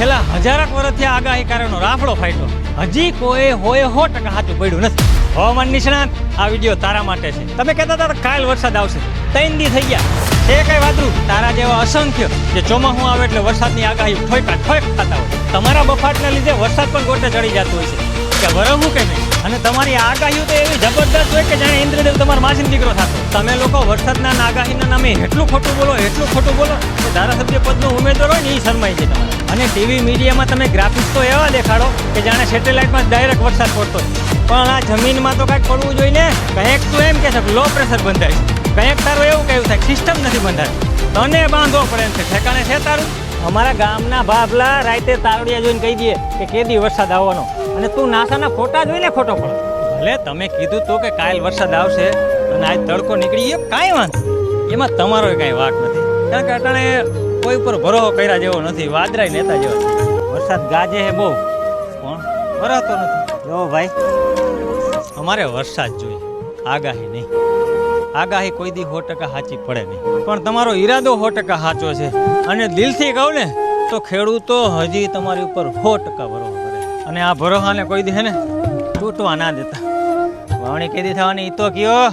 છેલ્લા હજારક વર્ષથી આગાહી આગાહીકારોનો રાફડો ફાટ્યો. હજી કોઈ હોય હો ટકા સાચું પડ્યું નથી. હવામાન નિષ્ણાત, આ વીડિયો તારા માટે છે. તમે કહેતા હતા કાલ વરસાદ આવશે. ત્રણ દી થઈ ગયા. છે કઈ વાતરું તારા જેવા અસંખ્ય, જે ચોમાસું આવે એટલે વરસાદની આગાહી ઠોકા ઠોક થતા હોય. તમારા બફાટને લીધે વરસાદ પણ ગોટે ચડી જતો હોય છે. કે વરવું કે નહીં? તમારી આગાહીઓ તો એવી જબરદસ્ત હોય કે જાણે ઇન્દ્રદેવ તમારા માસીનો દીકરો થતો. તમે લોકો વરસાદના આગાહીના નામે એટલું ખોટું બોલો, એટલું ખોટું બોલો કે ધારાસભ્ય પદનો ઉમેદવાર હોય ને એ શરમાઈ છે તમારે. અને ટીવી મીડિયામાં તમે ગ્રાફિક્સ તો એવા દેખાડો કે જાણે સેટેલાઇટમાં ડાયરેક્ટ વરસાદ પડતો હોય પણ આ જમીનમાં તો કાંઈક પડવું જોઈએ ને? કંઈક તું એમ કે છે લો પ્રેશર બંધાય કંઈક તારું એવું કહ્યું થાય સિસ્ટમ નથી બંધાય તને બાંધવો પડે એમ છે. ઠેકાણે છે તારું? અમારા ગામના ભાભલા રાતે તારડિયા જોઈને કહી દે કે કેદી વરસાદ આવવાનો. અને તું નાસાના ફોટા જોઈને ખોટો પડો. ભલે તમે કીધું તો કે કાલ વરસાદ આવશે અને આજ તડકો નીકળી ગયો. કાંઈ વાંધો એમાં તમારો કાંઈ વાક નથી. કારણ કે અટાણે કોઈ ઉપર ભરોસો કર્યા જેવો નથી. વાદરાય લેતા જેવો. વરસાદ ગાજે હે બહુ. પણ ભરાતો નથી. જો ભાઈ, અમારે વરસાદ જોઈએ. આગાહી નહીં. આગાહી કોઈ દી સો ટકા સાચી પડે નહીં. પણ તમારો ઈરાદો સો ટકા સાચો છે. અને દિલથી કહું ને, તો ખેડૂતો હજી તમારી ઉપર સો ટકા ભરોસો કરે અને આ ભરોસાને કોઈ દી હે ને, તૂટવા ના દેતા. વાવણી કેદી થવાની ઈ તો કયો.